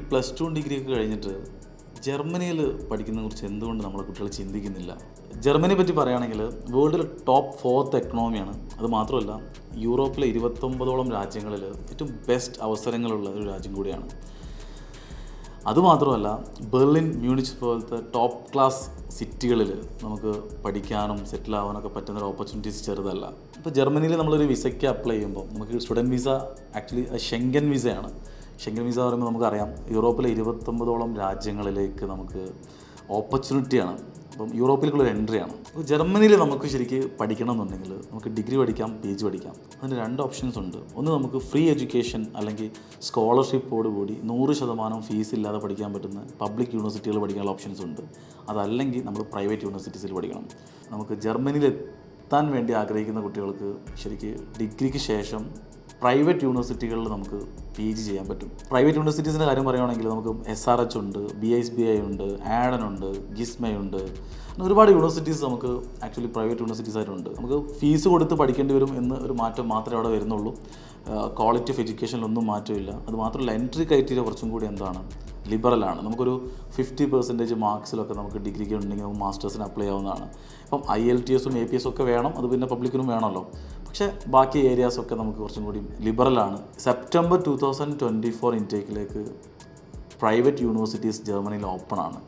ഈ plus two degree ഒക്കെ കഴിഞ്ഞിട്ട് ജർമ്മനിയിൽ പഠിക്കുന്നതിനെ കുറിച്ച് എന്തുകൊണ്ട് നമ്മളെ കുട്ടികൾ ചിന്തിക്കുന്നില്ല? ജർമ്മനിയെ പറ്റി പറയുകയാണെങ്കിൽ വേൾഡിലെ ടോപ്പ് ഫോർത്ത് എക്കണോമിയാണ് അത് മാത്രമല്ല യൂറോപ്പിലെ ഇരുപത്തൊമ്പതോളം രാജ്യങ്ങളിൽ ഏറ്റവും ബെസ്റ്റ് അവസരങ്ങളുള്ള ഒരു രാജ്യം കൂടിയാണ്. അതുമാത്രമല്ല ബെർലിൻ മ്യൂണിച്ച് പോലത്തെ ടോപ്പ് ക്ലാസ് സിറ്റികളിൽ നമുക്ക് പഠിക്കാനും സെറ്റിൽ ആവാനൊക്കെ പറ്റുന്ന ഒരു ഓപ്പർച്യൂണിറ്റീസ് ചെറുതല്ല. ഇപ്പോൾ ജർമ്മനിയിൽ നമ്മളൊരു വിസയ്ക്ക് അപ്ലൈ ചെയ്യുമ്പോൾ നമുക്ക് സ്റ്റുഡന്റ് വിസ ആക്ച്വലി ഷെങ്കൻ വിസയാണ് ഷെങ്കൻ വിസ പറയുമ്പോൾ നമുക്കറിയാം. യൂറോപ്പിലെ ഇരുപത്തൊമ്പതോളം രാജ്യങ്ങളിലേക്ക് നമുക്ക് ഓപ്പർച്യൂണിറ്റിയാണ് അപ്പം യൂറോപ്പിലേക്കുള്ള ഒരു എൻട്രിയാണ് അപ്പോൾ ജർമ്മനിയിൽ നമുക്ക് ശരിക്ക് പഠിക്കണം എന്നുണ്ടെങ്കിൽ നമുക്ക് ഡിഗ്രി പഠിക്കാം പി ജി പഠിക്കാം. അതിന് രണ്ട് ഓപ്ഷൻസ് ഉണ്ട്. ഒന്ന് നമുക്ക് ഫ്രീ എഡ്യൂക്കേഷൻ അല്ലെങ്കിൽ സ്കോളർഷിപ്പോട് കൂടി നൂറ് ശതമാനം ഫീസ് ഇല്ലാതെ പഠിക്കാൻ പറ്റുന്ന പബ്ലിക് യൂണിവേഴ്സിറ്റികൾ പഠിക്കാനുള്ള ഓപ്ഷൻസ് ഉണ്ട്. അതല്ലെങ്കിൽ നമ്മൾ പ്രൈവറ്റ് യൂണിവേഴ്സിറ്റീസിൽ പഠിക്കണം. നമുക്ക് ജർമ്മനിയിൽ എത്താൻ വേണ്ടി ആഗ്രഹിക്കുന്ന കുട്ടികൾക്ക് ശരിക്ക് ഡിഗ്രിക്ക് ശേഷം പ്രൈവറ്റ് യൂണിവേഴ്സിറ്റികളിൽ നമുക്ക് പി ജി ചെയ്യാൻ പറ്റും. പ്രൈവറ്റ് യൂണിവേഴ്സിറ്റീസിന്റെ കാര്യം പറയുകയാണെങ്കിൽ നമുക്ക് എസ് ആർ എച്ച് ഉണ്ട് ബി എസ് ബി ഐ ഉണ്ട് ആഡൻ ഉണ്ട് ഗിസ്മ ഉണ്ട്. അങ്ങനെ ഒരുപാട് യൂണിവേഴ്സിറ്റീസ് നമുക്ക് ആക്ച്വലി പ്രൈവറ്റ് യൂണിവേഴ്സിറ്റീസ് ആയിട്ടുണ്ട്. നമുക്ക് ഫീസ് കൊടുത്ത് പഠിക്കേണ്ടി വരും എന്ന് ഒരു മാറ്റം മാത്രമേ അവിടെ വരുന്നുള്ളൂ. ക്വാളിറ്റി ഓഫ് എഡ്യൂക്കേഷനിലൊന്നും മാറ്റമില്ല. അത് മാത്രമല്ല എൻട്രി ക്രൈറ്റീരിയ കുറച്ചും കൂടി എന്താണ്? ലിബറലാണ് നമുക്കൊരു ഫിഫ്റ്റി പെർസെന്റേജ് മാർക്സിലൊക്കെ നമുക്ക് ഡിഗ്രിക്ക് ഉണ്ടെങ്കിൽ നമുക്ക് മാസ്റ്റേഴ്സിന് അപ്ലൈ ആവുന്നതാണ്. ഇപ്പം ഐ എൽ ടി എസും എ പി എസും ഒക്കെ വേണം അത് പിന്നെ പബ്ലിക്കിനും വേണമല്ലോ. പക്ഷേ ബാക്കി ഏരിയാസൊക്കെ നമുക്ക് കുറച്ചും കൂടി ലിബറലാണ് September two thousand twenty four ഇൻടേക്കിലേക്ക് private universities ജർമ്മനിയിൽ ഓപ്പൺ ആണ്.